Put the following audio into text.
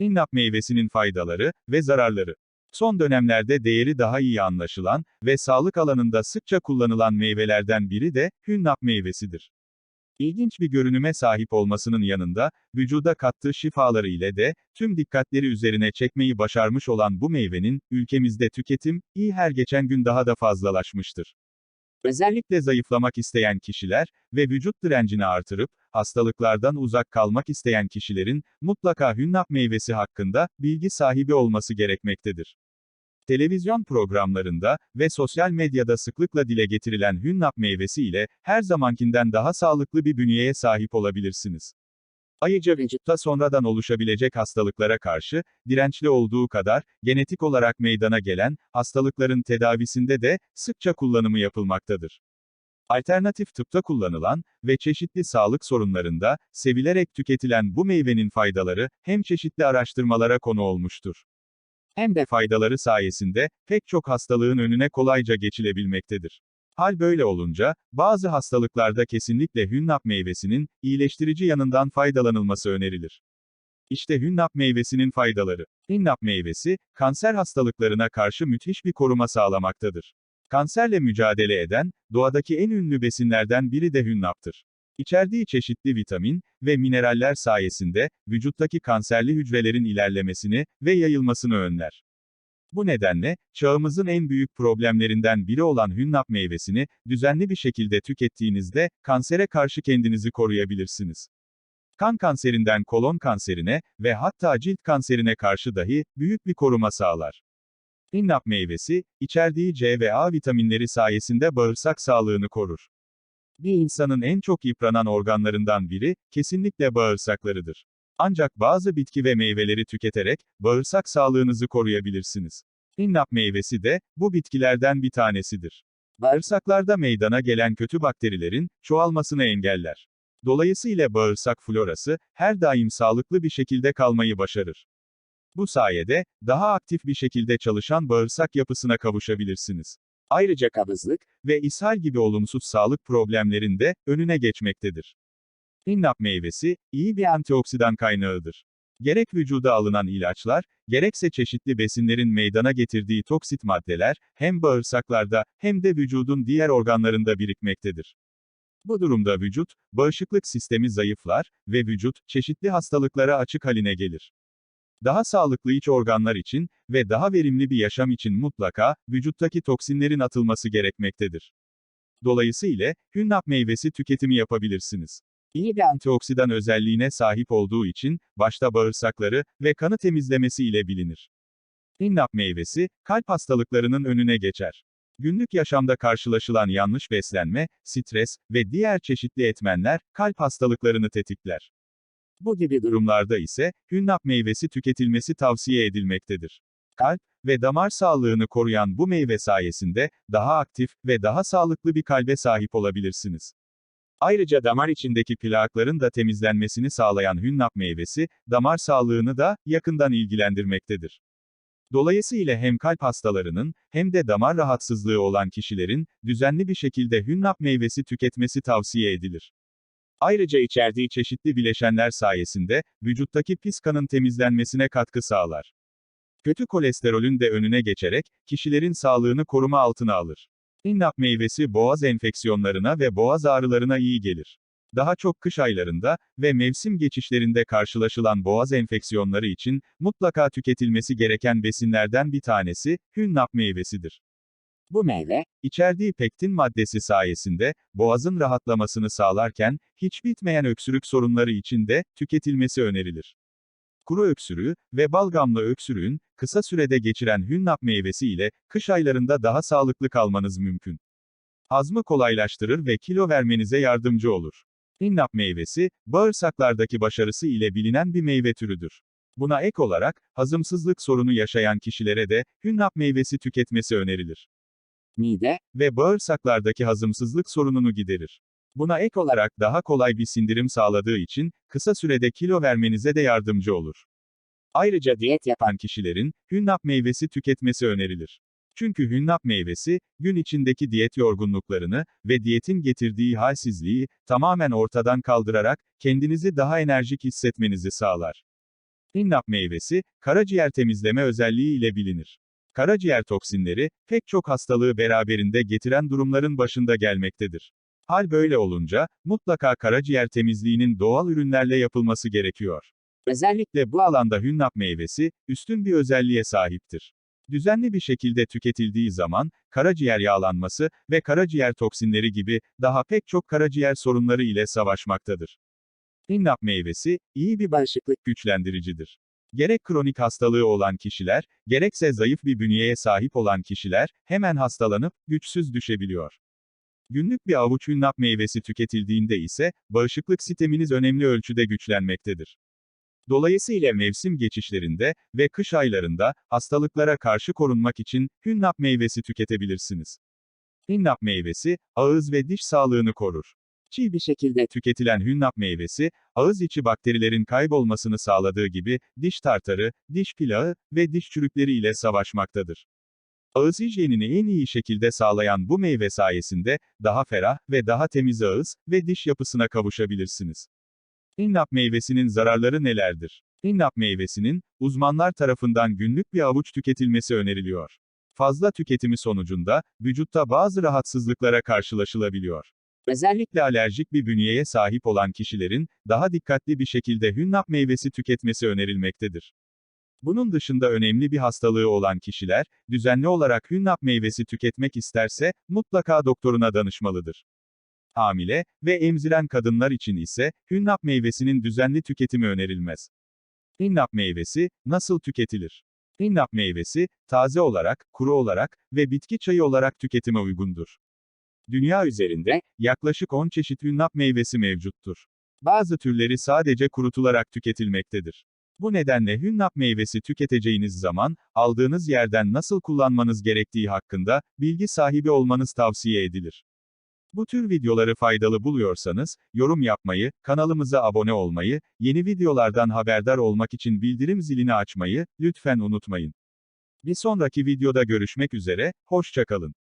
Hünnap meyvesinin faydaları ve zararları. Son dönemlerde değeri daha iyi anlaşılan ve sağlık alanında sıkça kullanılan meyvelerden biri de hünnap meyvesidir. İlginç bir görünüme sahip olmasının yanında, vücuda kattığı şifaları ile de, tüm dikkatleri üzerine çekmeyi başarmış olan bu meyvenin, ülkemizde tüketim, iyi her geçen gün daha da fazlalaşmıştır. Özellikle zayıflamak isteyen kişiler ve vücut direncini artırıp, hastalıklardan uzak kalmak isteyen kişilerin, mutlaka hünnap meyvesi hakkında, bilgi sahibi olması gerekmektedir. Televizyon programlarında ve sosyal medyada sıklıkla dile getirilen hünnap meyvesi ile, her zamankinden daha sağlıklı bir bünyeye sahip olabilirsiniz. Ayrıca vücutta sonradan oluşabilecek hastalıklara karşı, dirençli olduğu kadar, genetik olarak meydana gelen, hastalıkların tedavisinde de, sıkça kullanımı yapılmaktadır. Alternatif tıpta kullanılan ve çeşitli sağlık sorunlarında, sevilerek tüketilen bu meyvenin faydaları, hem çeşitli araştırmalara konu olmuştur. Hem de faydaları sayesinde, pek çok hastalığın önüne kolayca geçilebilmektedir. Hal böyle olunca, bazı hastalıklarda kesinlikle hünnap meyvesinin, iyileştirici yanından faydalanılması önerilir. İşte hünnap meyvesinin faydaları. Hünnap meyvesi, kanser hastalıklarına karşı müthiş bir koruma sağlamaktadır. Kanserle mücadele eden, doğadaki en ünlü besinlerden biri de hünnaptır. İçerdiği çeşitli vitamin ve mineraller sayesinde, vücuttaki kanserli hücrelerin ilerlemesini ve yayılmasını önler. Bu nedenle, çağımızın en büyük problemlerinden biri olan hünnap meyvesini, düzenli bir şekilde tükettiğinizde, kansere karşı kendinizi koruyabilirsiniz. Kan kanserinden kolon kanserine ve hatta cilt kanserine karşı dahi, büyük bir koruma sağlar. Hünnap meyvesi, içerdiği C ve A vitaminleri sayesinde bağırsak sağlığını korur. Bir insanın en çok yıpranan organlarından biri, kesinlikle bağırsaklarıdır. Ancak bazı bitki ve meyveleri tüketerek, bağırsak sağlığınızı koruyabilirsiniz. Hünnap meyvesi de, bu bitkilerden bir tanesidir. Bağırsaklarda meydana gelen kötü bakterilerin, çoğalmasını engeller. Dolayısıyla bağırsak florası, her daim sağlıklı bir şekilde kalmayı başarır. Bu sayede, daha aktif bir şekilde çalışan bağırsak yapısına kavuşabilirsiniz. Ayrıca kabızlık ve ishal gibi olumsuz sağlık problemlerin de önüne geçmektedir. Hünnap meyvesi, iyi bir antioksidan kaynağıdır. Gerek vücuda alınan ilaçlar, gerekse çeşitli besinlerin meydana getirdiği toksit maddeler, hem bağırsaklarda, hem de vücudun diğer organlarında birikmektedir. Bu durumda vücut, bağışıklık sistemi zayıflar ve vücut, çeşitli hastalıklara açık haline gelir. Daha sağlıklı iç organlar için ve daha verimli bir yaşam için mutlaka, vücuttaki toksinlerin atılması gerekmektedir. Dolayısıyla, hünnap meyvesi tüketimi yapabilirsiniz. İyi bir antioksidan özelliğine sahip olduğu için, başta bağırsakları ve kanı temizlemesi ile bilinir. Hünnap meyvesi, kalp hastalıklarının önüne geçer. Günlük yaşamda karşılaşılan yanlış beslenme, stres ve diğer çeşitli etmenler, kalp hastalıklarını tetikler. Bu gibi durumlarda ise, hünnap meyvesi tüketilmesi tavsiye edilmektedir. Kalp ve damar sağlığını koruyan bu meyve sayesinde, daha aktif ve daha sağlıklı bir kalbe sahip olabilirsiniz. Ayrıca damar içindeki plakların da temizlenmesini sağlayan hünnap meyvesi, damar sağlığını da yakından ilgilendirmektedir. Dolayısıyla hem kalp hastalarının, hem de damar rahatsızlığı olan kişilerin, düzenli bir şekilde hünnap meyvesi tüketmesi tavsiye edilir. Ayrıca içerdiği çeşitli bileşenler sayesinde, vücuttaki pis kanın temizlenmesine katkı sağlar. Kötü kolesterolün de önüne geçerek, kişilerin sağlığını koruma altına alır. Hünnap meyvesi boğaz enfeksiyonlarına ve boğaz ağrılarına iyi gelir. Daha çok kış aylarında ve mevsim geçişlerinde karşılaşılan boğaz enfeksiyonları için mutlaka tüketilmesi gereken besinlerden bir tanesi hünnap meyvesidir. Bu meyve, içerdiği pektin maddesi sayesinde boğazın rahatlamasını sağlarken hiç bitmeyen öksürük sorunları için de tüketilmesi önerilir. Kuru öksürüğü ve balgamlı öksürüğün kısa sürede geçiren hünnap meyvesi ile kış aylarında daha sağlıklı kalmanız mümkün. Hazmı kolaylaştırır ve kilo vermenize yardımcı olur. Hünnap meyvesi, bağırsaklardaki başarısı ile bilinen bir meyve türüdür. Buna ek olarak, hazımsızlık sorunu yaşayan kişilere de, hünnap meyvesi tüketmesi önerilir. Mide ve bağırsaklardaki hazımsızlık sorununu giderir. Buna ek olarak daha kolay bir sindirim sağladığı için, kısa sürede kilo vermenize de yardımcı olur. Ayrıca diyet yapan kişilerin, hünnap meyvesi tüketmesi önerilir. Çünkü hünnap meyvesi, gün içindeki diyet yorgunluklarını ve diyetin getirdiği halsizliği tamamen ortadan kaldırarak kendinizi daha enerjik hissetmenizi sağlar. Hinnap meyvesi, karaciğer temizleme özelliği ile bilinir. Karaciğer toksinleri, pek çok hastalığı beraberinde getiren durumların başında gelmektedir. Hal böyle olunca, mutlaka karaciğer temizliğinin doğal ürünlerle yapılması gerekiyor. Özellikle bu alanda hünnap meyvesi, üstün bir özelliğe sahiptir. Düzenli bir şekilde tüketildiği zaman, karaciğer yağlanması ve karaciğer toksinleri gibi daha pek çok karaciğer sorunları ile savaşmaktadır. Hinnap meyvesi, iyi bir bağışıklık güçlendiricidir. Gerek kronik hastalığı olan kişiler, gerekse zayıf bir bünyeye sahip olan kişiler, hemen hastalanıp, güçsüz düşebiliyor. Günlük bir avuç hünnap meyvesi tüketildiğinde ise, bağışıklık sisteminiz önemli ölçüde güçlenmektedir. Dolayısıyla mevsim geçişlerinde ve kış aylarında hastalıklara karşı korunmak için hünnap meyvesi tüketebilirsiniz. Hünnap meyvesi ağız ve diş sağlığını korur. Çiğ bir şekilde tüketilen hünnap meyvesi ağız içi bakterilerin kaybolmasını sağladığı gibi diş tartarı, diş plağı ve diş çürükleri ile savaşmaktadır. Ağız hijyenini en iyi şekilde sağlayan bu meyve sayesinde daha ferah ve daha temiz ağız ve diş yapısına kavuşabilirsiniz. Hinnap meyvesinin zararları nelerdir? Hinnap meyvesinin, uzmanlar tarafından günlük bir avuç tüketilmesi öneriliyor. Fazla tüketimi sonucunda, vücutta bazı rahatsızlıklara karşılaşılabiliyor. Özellikle alerjik bir bünyeye sahip olan kişilerin, daha dikkatli bir şekilde hünnap meyvesi tüketmesi önerilmektedir. Bunun dışında önemli bir hastalığı olan kişiler, düzenli olarak hünnap meyvesi tüketmek isterse, mutlaka doktoruna danışmalıdır. Hamile ve emziren kadınlar için ise, hünnap meyvesinin düzenli tüketimi önerilmez. Hinnap meyvesi, nasıl tüketilir? Hinnap meyvesi, taze olarak, kuru olarak ve bitki çayı olarak tüketime uygundur. Dünya üzerinde, yaklaşık 10 çeşit hünnap meyvesi mevcuttur. Bazı türleri sadece kurutularak tüketilmektedir. Bu nedenle hünnap meyvesi tüketeceğiniz zaman, aldığınız yerden nasıl kullanmanız gerektiği hakkında, bilgi sahibi olmanız tavsiye edilir. Bu tür videoları faydalı buluyorsanız, yorum yapmayı, kanalımıza abone olmayı, yeni videolardan haberdar olmak için bildirim zilini açmayı, lütfen unutmayın. Bir sonraki videoda görüşmek üzere, hoşçakalın.